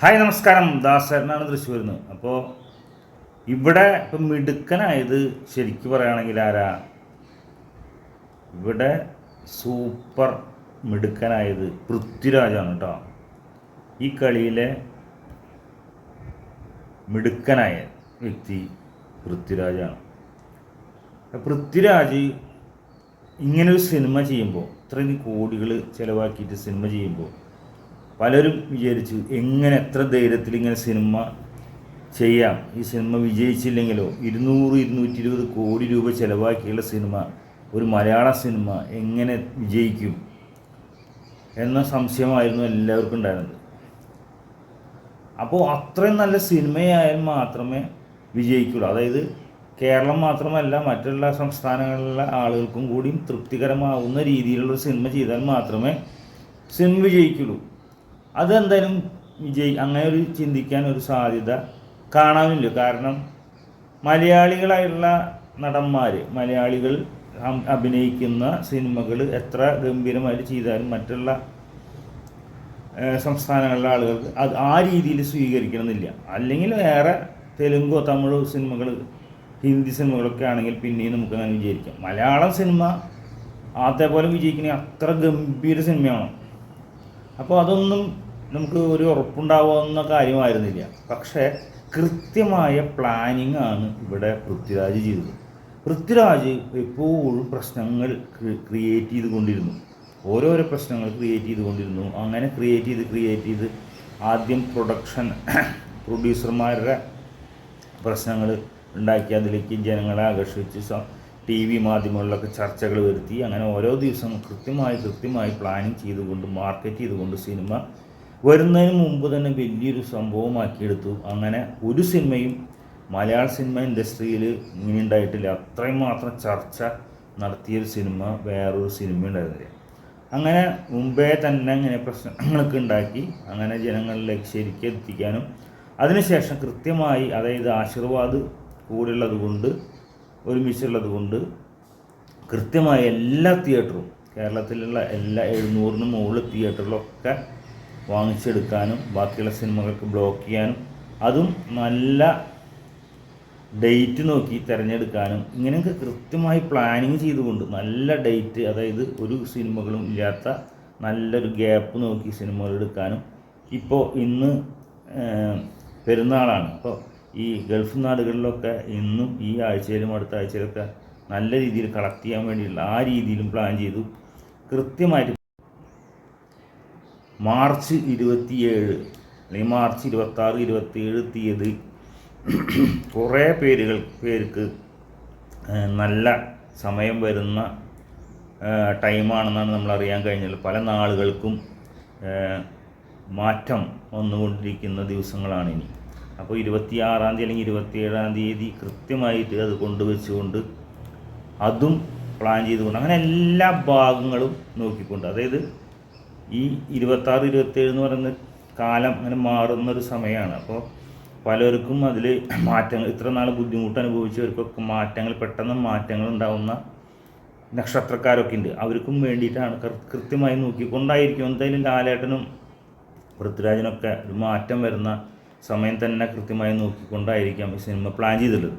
Hi നമസ്കാരം. ദാസേട്ടനാണ് തൃശ്ശൂരിൽ നിന്ന് അപ്പോൾ ഇവിടെ ഇപ്പം മിടുക്കനായത് ശരിക്കും പറയുകയാണെങ്കിൽ ആരാ? ഇവിടെ സൂപ്പർ മിടുക്കനായത് പൃഥ്വിരാജാണ് കേട്ടോ. ഈ കളിയിലെ മിടുക്കനായ വ്യക്തി പൃഥ്വിരാജാണ്. പൃഥ്വിരാജ് ഇങ്ങനൊരു സിനിമ ചെയ്യുമ്പോൾ ഇത്രയും കോടികൾ ചിലവാക്കിയിട്ട് സിനിമ ചെയ്യുമ്പോൾ പലരും വിചാരിച്ചു എങ്ങനെ എത്ര ധൈര്യത്തിൽ ഇങ്ങനെ സിനിമ ചെയ്യാം? ഈ സിനിമ വിജയിച്ചില്ലെങ്കിലോ? ഇരുന്നൂറ് ഇരുന്നൂറ്റി ഇരുപത് കോടി രൂപ ചിലവാക്കിയുള്ള സിനിമ ഒരു മലയാള സിനിമ എങ്ങനെ വിജയിക്കും? എന്ന സംശയമായിരുന്നു എല്ലാവർക്കും ഉണ്ടായിരുന്നത്. അപ്പോൾ അത്രയും നല്ല സിനിമയായാൽ മാത്രമേ വിജയിക്കുള്ളൂ. അതായത് കേരളം മാത്രമല്ല മറ്റുള്ള സംസ്ഥാനങ്ങളിലെ ആളുകൾക്കും കൂടിയും തൃപ്തികരമാവുന്ന രീതിയിലുള്ള സിനിമ ചെയ്താൽ മാത്രമേ സിനിമ വിജയിക്കുള്ളൂ. അതെന്തായാലും വിജയി അങ്ങനെ ഒരു ചിന്തിക്കാൻ ഒരു സാധ്യത കാണാനില്ല. കാരണം മലയാളികളായുള്ള നടന്മാർ മലയാളികൾ അഭിനയിക്കുന്ന സിനിമകൾ എത്ര ഗംഭീരമായിട്ട് ചെയ്താലും മറ്റുള്ള സംസ്ഥാനങ്ങളിലെ ആളുകൾക്ക് അത് ആ രീതിയിൽ സ്വീകരിക്കണമെന്നില്ല. അല്ലെങ്കിൽ വേറെ തെലുങ്കോ തമിഴോ സിനിമകൾ ഹിന്ദി സിനിമകളൊക്കെ ആണെങ്കിൽ പിന്നെയും നമുക്ക് അങ്ങനെ വിചാരിക്കാം. മലയാളം സിനിമ അതേപോലെ വിജയിക്കണേ അത്ര ഗംഭീര സിനിമയാണ് അപ്പോൾ അതൊന്നും നമുക്ക് ഒരു ഉറപ്പുണ്ടാവുന്ന കാര്യമായിരുന്നില്ല. പക്ഷേ കൃത്യമായ പ്ലാനിങ് ആണ് ഇവിടെ പൃഥ്വിരാജ് ചെയ്തത്. പൃഥ്വിരാജ് എപ്പോഴും പ്രശ്നങ്ങൾ ക്രിയേറ്റ് ചെയ്തുകൊണ്ടിരുന്നു ഓരോരോ പ്രശ്നങ്ങൾ ക്രിയേറ്റ് ചെയ്തുകൊണ്ടിരുന്നു അങ്ങനെ ക്രിയേറ്റ് ചെയ്ത് ക്രിയേറ്റ് ചെയ്ത് ആദ്യം പ്രൊഡക്ഷൻ പ്രൊഡ്യൂസർമാരുടെ പ്രശ്നങ്ങൾ ഉണ്ടാക്കി. അതിലേക്ക് ജനങ്ങളെ ആകർഷിച്ച് ടി വി മാധ്യമങ്ങളിലൊക്കെ ചർച്ചകൾ വരുത്തി. അങ്ങനെ ഓരോ ദിവസവും കൃത്യമായി കൃത്യമായി പ്ലാനിങ് ചെയ്തുകൊണ്ട് മാർക്കറ്റ് ചെയ്തുകൊണ്ട് സിനിമ വരുന്നതിന് മുമ്പ് തന്നെ വലിയൊരു സംഭവമാക്കിയെടുത്തു. അങ്ങനെ ഒരു സിനിമയും മലയാള സിനിമ ഇൻഡസ്ട്രിയിൽ ഇങ്ങനെ ഉണ്ടായിട്ടില്ല. അത്രയും മാത്രം ചർച്ച നടത്തിയൊരു സിനിമ വേറൊരു സിനിമ ഉണ്ടായിരുന്നില്ല. അങ്ങനെ മുമ്പേ തന്നെ ഇങ്ങനെ പ്രശ്നങ്ങളൊക്കെ ഉണ്ടാക്കി. അങ്ങനെ ജനങ്ങളിലേക്ക് ശരിക്കും എത്തിക്കാനും അതിനുശേഷം കൃത്യമായി അതായത് ആശീർവാദ് കൂടെയുള്ളത് കൊണ്ട് ഒരുമിച്ചുള്ളത് കൊണ്ട് കൃത്യമായി എല്ലാ തിയേറ്ററും കേരളത്തിലുള്ള എല്ലാ എഴുന്നൂറിന് മുകളിൽ തിയേറ്ററിലൊക്കെ വാങ്ങിച്ചെടുക്കാനും ബാക്കിയുള്ള സിനിമകൾക്ക് ബ്ലോക്ക് ചെയ്യാനും അതും നല്ല ഡേറ്റ് നോക്കി തിരഞ്ഞെടുക്കാനും ഇങ്ങനെയൊക്കെ കൃത്യമായി പ്ലാനിങ് ചെയ്തുകൊണ്ട് നല്ല ഡേറ്റ് അതായത് ഒരു സിനിമകളും ഇല്ലാത്ത നല്ലൊരു ഗ്യാപ്പ് നോക്കി സിനിമകൾ എടുക്കാനും ഇപ്പോൾ ഇന്ന് പെരുന്നാളാണ്. ഇപ്പോൾ ഈ ഗൾഫ് നാടുകളിലൊക്കെ ഇന്നും ഈ ആഴ്ചയിലും അടുത്ത ആഴ്ചയിലൊക്കെ നല്ല രീതിയിൽ കളക്ട് ചെയ്യാൻ വേണ്ടിയുള്ള ആ രീതിയിലും പ്ലാൻ ചെയ്തു. കൃത്യമായിട്ട് മാർച്ച് ഇരുപത്തിയേഴ് അല്ലെങ്കിൽ മാർച്ച് ഇരുപത്താറ് ഇരുപത്തിയേഴ് തീയതി കുറേ പേരുകൾ പേർക്ക് നല്ല സമയം വരുന്ന ടൈമാണെന്നാണ് നമ്മൾ അറിയാൻ കഴിഞ്ഞത്. പല നാളുകൾക്കും മാറ്റം വന്നുകൊണ്ടിരിക്കുന്ന ദിവസങ്ങളാണ് ഇനി അപ്പോൾ ഇരുപത്തിയാറാം തീയതി അല്ലെങ്കിൽ ഇരുപത്തിയേഴാം തീയതി കൃത്യമായിട്ട് അത് കൊണ്ടുവച്ചുകൊണ്ട് അതും പ്ലാൻ ചെയ്തുകൊണ്ട് അങ്ങനെ എല്ലാ ഭാഗങ്ങളും നോക്കിക്കൊണ്ട് അതായത് ഈ ഇരുപത്താറ് ഇരുപത്തേഴ് എന്ന് പറയുന്ന കാലം അങ്ങനെ മാറുന്ന ഒരു സമയമാണ്. അപ്പോൾ പലർക്കും അതിൽ മാറ്റങ്ങൾ ഇത്ര നാൾ ബുദ്ധിമുട്ട് അനുഭവിച്ചവർക്കൊക്കെ മാറ്റങ്ങൾ പെട്ടെന്ന് മാറ്റങ്ങൾ ഉണ്ടാവുന്ന നക്ഷത്രക്കാരൊക്കെ ഉണ്ട്. അവർക്കും വേണ്ടിയിട്ടാണ് കൃത്യമായി നോക്കിക്കൊണ്ടായിരിക്കും. എന്തായാലും ലാലേട്ടനും പൃഥ്വിരാജിനൊക്കെ ഒരു മാറ്റം വരുന്ന സമയം തന്നെ കൃത്യമായി നോക്കിക്കൊണ്ടായിരിക്കാം ഈ സിനിമ പ്ലാൻ ചെയ്തിട്ടുള്ളത്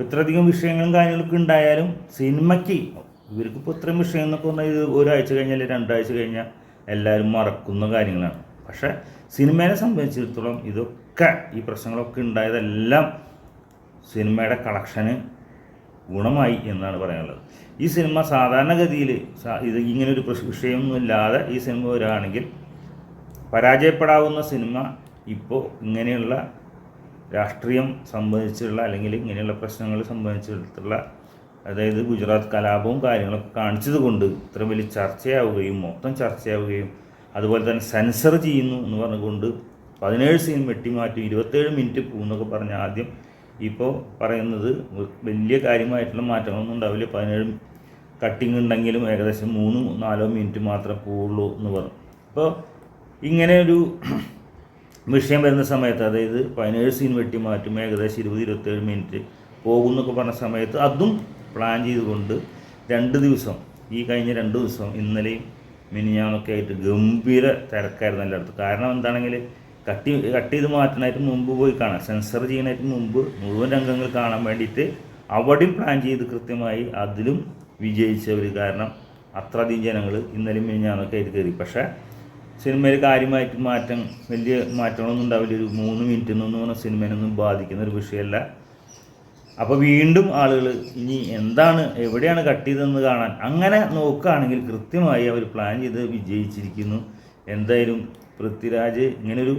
ഇത്രയധികം വിഷയങ്ങളും കാര്യങ്ങളൊക്കെ ഉണ്ടായാലും സിനിമയ്ക്ക് ഇവർക്കിപ്പോൾ ഇത്രയും വിഷയം എന്നൊക്കെ പറഞ്ഞാൽ ഇത് ഒരാഴ്ച കഴിഞ്ഞാൽ രണ്ടാഴ്ച കഴിഞ്ഞാൽ എല്ലാവരും മറക്കുന്ന കാര്യങ്ങളാണ്. പക്ഷേ സിനിമയെ സംബന്ധിച്ചിടത്തോളം ഇതൊക്കെ ഈ പ്രശ്നങ്ങളൊക്കെ ഉണ്ടായതെല്ലാം സിനിമയുടെ കളക്ഷന് ഗുണമായി എന്നാണ് പറയാനുള്ളത്. ഈ സിനിമ സാധാരണഗതിയിൽ ഇത് ഇങ്ങനൊരു വിഷയമൊന്നും വിഷയമൊന്നുമില്ലാതെ ഈ സിനിമ വരികയാണെങ്കിൽ പരാജയപ്പെടാവുന്ന സിനിമ ഇപ്പോൾ ഇങ്ങനെയുള്ള രാഷ്ട്രീയം സംബന്ധിച്ചുള്ള അല്ലെങ്കിൽ ഇങ്ങനെയുള്ള പ്രശ്നങ്ങൾ സംബന്ധിച്ചിട്ടുള്ള അതായത് ഗുജറാത്ത് കലാപവും കാര്യങ്ങളൊക്കെ കാണിച്ചത് കൊണ്ട് ഇത്ര വലിയ ചർച്ചയാവുകയും മൊത്തം ചർച്ചയാവുകയും അതുപോലെ തന്നെ സെൻസർ ചെയ്യുന്നു എന്ന് പറഞ്ഞുകൊണ്ട് പതിനേഴ് സീൻ വെട്ടിമാറ്റി ഇരുപത്തേഴ് മിനിറ്റ് പോകുന്നൊക്കെ പറഞ്ഞ് ആദ്യം ഇപ്പോൾ പറയുന്നത് വലിയ കാര്യമായിട്ടുള്ള മാറ്റങ്ങളൊന്നും ഉണ്ടാവില്ല. പതിനേഴ് കട്ടിങ് ഉണ്ടെങ്കിലും ഏകദേശം മൂന്ന് നാലോ മിനിറ്റ് മാത്രമേ പോവുള്ളൂ എന്ന് പറഞ്ഞു. അപ്പോൾ ഇങ്ങനെ ഒരു വിഷയം വരുന്ന സമയത്ത് അതായത് പതിനേഴ് സീൻ വെട്ടി മാറ്റും ഏകദേശം ഇരുപത് ഇരുപത്തേഴ് മിനിറ്റ് പോകുന്നൊക്കെ പറഞ്ഞ സമയത്ത് അതും പ്ലാൻ ചെയ്തുകൊണ്ട് രണ്ട് ദിവസം ഈ കഴിഞ്ഞ രണ്ട് ദിവസം ഇന്നലെയും മിനിഞ്ഞാന്നൊക്കെ ആയിട്ട് ഗംഭീര തിരക്കായിരുന്നു എല്ലായിടത്തും. കാരണം എന്താണെങ്കിൽ കട്ടി കട്ട് ചെയ്ത് മാറ്റാനായിട്ട് മുമ്പ് പോയി കാണാം. സെൻസർ ചെയ്യാനായിട്ട് മുമ്പ് മുഴുവൻ രംഗങ്ങൾ കാണാൻ വേണ്ടിയിട്ട് അവിടെയും പ്ലാൻ ചെയ്ത് കൃത്യമായി അതിലും വിജയിച്ചവർ കാരണം അത്രയധികം ജനങ്ങൾ ഇന്നലെയും മിനിഞ്ഞാന്നൊക്കെ ആയിട്ട് കയറി. പക്ഷേ സിനിമയിൽ കാര്യമായിട്ട് മാറ്റം വലിയ മാറ്റങ്ങളൊന്നും ഉണ്ടാവില്ല. ഒരു മൂന്ന് മിനിറ്റ് എന്നൊന്നും പറഞ്ഞ സിനിമേനൊന്നും ബാധിക്കുന്ന ഒരു വിഷയമല്ല. അപ്പോൾ വീണ്ടും ആളുകൾ ഇനി എന്താണ് എവിടെയാണ് കട്ട് ചെയ്തതെന്ന് കാണാൻ അങ്ങനെ നോക്കുകയാണെങ്കിൽ കൃത്യമായി അവർ പ്ലാൻ ചെയ്ത് വിജയിച്ചിരിക്കുന്നു. എന്തായാലും പൃഥ്വിരാജ് ഇങ്ങനൊരു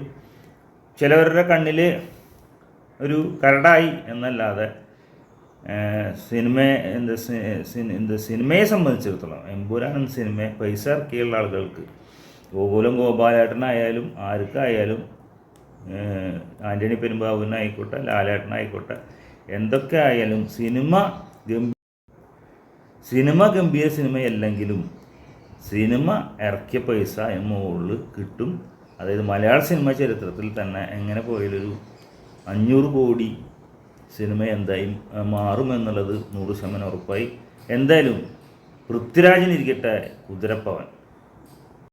ചിലവരുടെ കണ്ണിൽ ഒരു കരടായി എന്നല്ലാതെ സിനിമ എന്താ എന്താ സിനിമയെ സംബന്ധിച്ചിടത്തോളം എമ്പുരാൻ എന്ന സിനിമ പൈസ ഇറക്കിയുള്ള ആളുകൾക്ക് ഗോകുലം ഗോപാലേട്ടനായാലും ആർക്കായാലും ആന്റണി പെരുമ്പാവൂരിനായിക്കോട്ടെ ലാലേട്ടനായിക്കോട്ടെ എന്തൊക്കെ ആയാലും സിനിമ ഗംഭീര സിനിമ ഗംഭീര സിനിമയല്ലെങ്കിലും സിനിമ ഇറക്കിയ പൈസ മുകളിൽ കിട്ടും. അതായത് മലയാള സിനിമ ചരിത്രത്തിൽ തന്നെ എങ്ങനെ പോയാലൊരു അഞ്ഞൂറ് കോടി സിനിമ എന്തായും മാറും മാറുമെന്നുള്ളത് നൂറ് ശതമാനം ഉറപ്പായി. എന്തായാലും പൃഥ്വിരാജിനിരിക്കട്ടെ കുതിരപ്പവൻ.